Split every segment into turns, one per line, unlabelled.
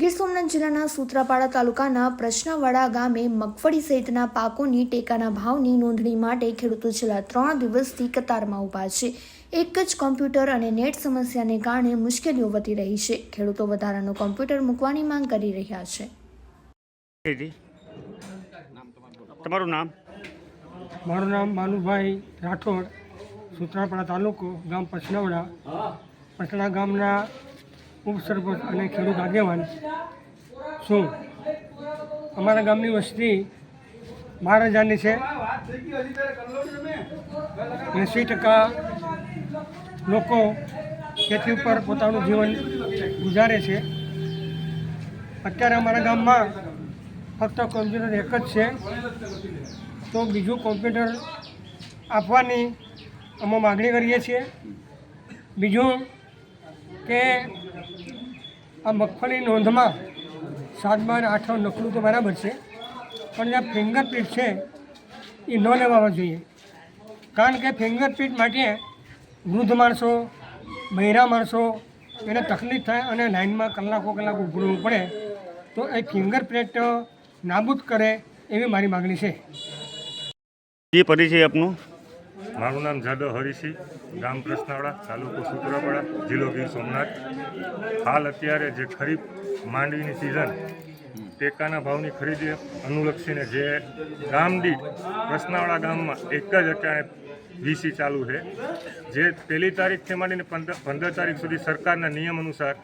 ગીર સોમનાથ જિલ્લાના સૂત્રાપાડા તાલુકાના પ્રશ્નવાડા ગામે મગફળી સહિતના પાકોની ટેકાના ભાવની નોંધણી માટે ખેડૂતો છેલ્લા ત્રણ દિવસથી કતારમાં ઊભા છે. એક જ કોમ્પ્યુટર અને નેટ સમસ્યાને કારણે મુશ્કેલીઓ વધી રહી છે. ખેડૂતો વધારાનું કોમ્પ્યુટર મૂકવાની માંગ કરી રહ્યા છે.
તમારું નામ?
મારું નામ માનુભાઈ રાઠોડ સૂત્રાપાડા તાલુકો ગામ પછનાવડા પછના ગામના ઉપસરપંચ અને ખેડૂત આગેવાન છું. અમારા ગામની વસ્તી બાર હજારની છે. એંસી ટકા લોકો ખેતી ઉપર પોતાનું જીવન ગુજારે છે. અત્યારે અમારા ગામમાં ફક્ત કોમ્પ્યુટર એક જ છે. તો બીજું કોમ્પ્યુટર આપવાની અમે માગણી કરીએ છીએ. બીજું કે આ મગફળી નોંધમાં સાતમાં અને આઠમાં નકલું તો બરાબર છે. પણ જે ફિંગરપ્રિન્ટ છે, એ ન લેવામાં જોઈએ. કારણ કે ફિંગરપ્રિન્ટ માટે વૃદ્ધ માણસો બહેરા માણસો, એને તકલીફ થાય અને લાઇનમાં કલાકો કલાક ઉભરવું પડે, તો એ ફિંગરપ્રિન્ટ નાબૂદ કરે એવી મારી માગણી છે.
જી પરિચય આપનું?
મારું નામ જાદવ હરીસિંહ ગામ કૃષ્ણાવાડા, તાલુકો સુત્રાપાડા, જિલ્લો ગીર સોમનાથ. હાલ અત્યારે જે ખરીફ માંડવીની સિઝન ટેકાના ભાવની ખરીદી અનુલક્ષીને જે ગામ દીઠ ગામમાં એક જ અત્યારે વીસી ચાલુ છે. જે પહેલી તારીખથી માંડીને પંદર તારીખ સુધી સરકારના નિયમ અનુસાર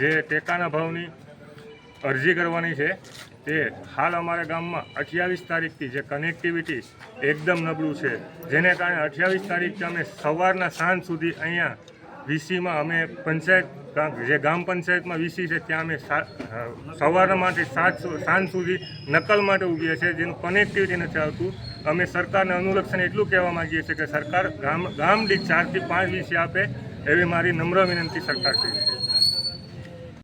જે ટેકાના ભાવની અરજી કરવાની છે તે હાલ અમારા ગામમાં અઠ્યાવીસ તારીખથી જે કનેક્ટિવિટી એકદમ નબળું છે, જેને કારણે અઠ્યાવીસ તારીખથી અમે સવારના સાંજ સુધી અહીંયા વીસીમાં અમે પંચાયત જે ગામ પંચાયતમાં વીસી છે, ત્યાં અમે સવારના માટે સાત સાંજ સુધી નકલ માટે ઊભીએ છીએ, જેનું કનેક્ટિવિટી નથી આવતું અમે સરકારને અનુલક્ષણ એટલું કહેવા માંગીએ છીએ કે સરકાર ગામ ગામ દીઠ ચારથી પાંચ વીસી આપે, એવી મારી નમ્ર વિનંતી સરકાર કરી છે.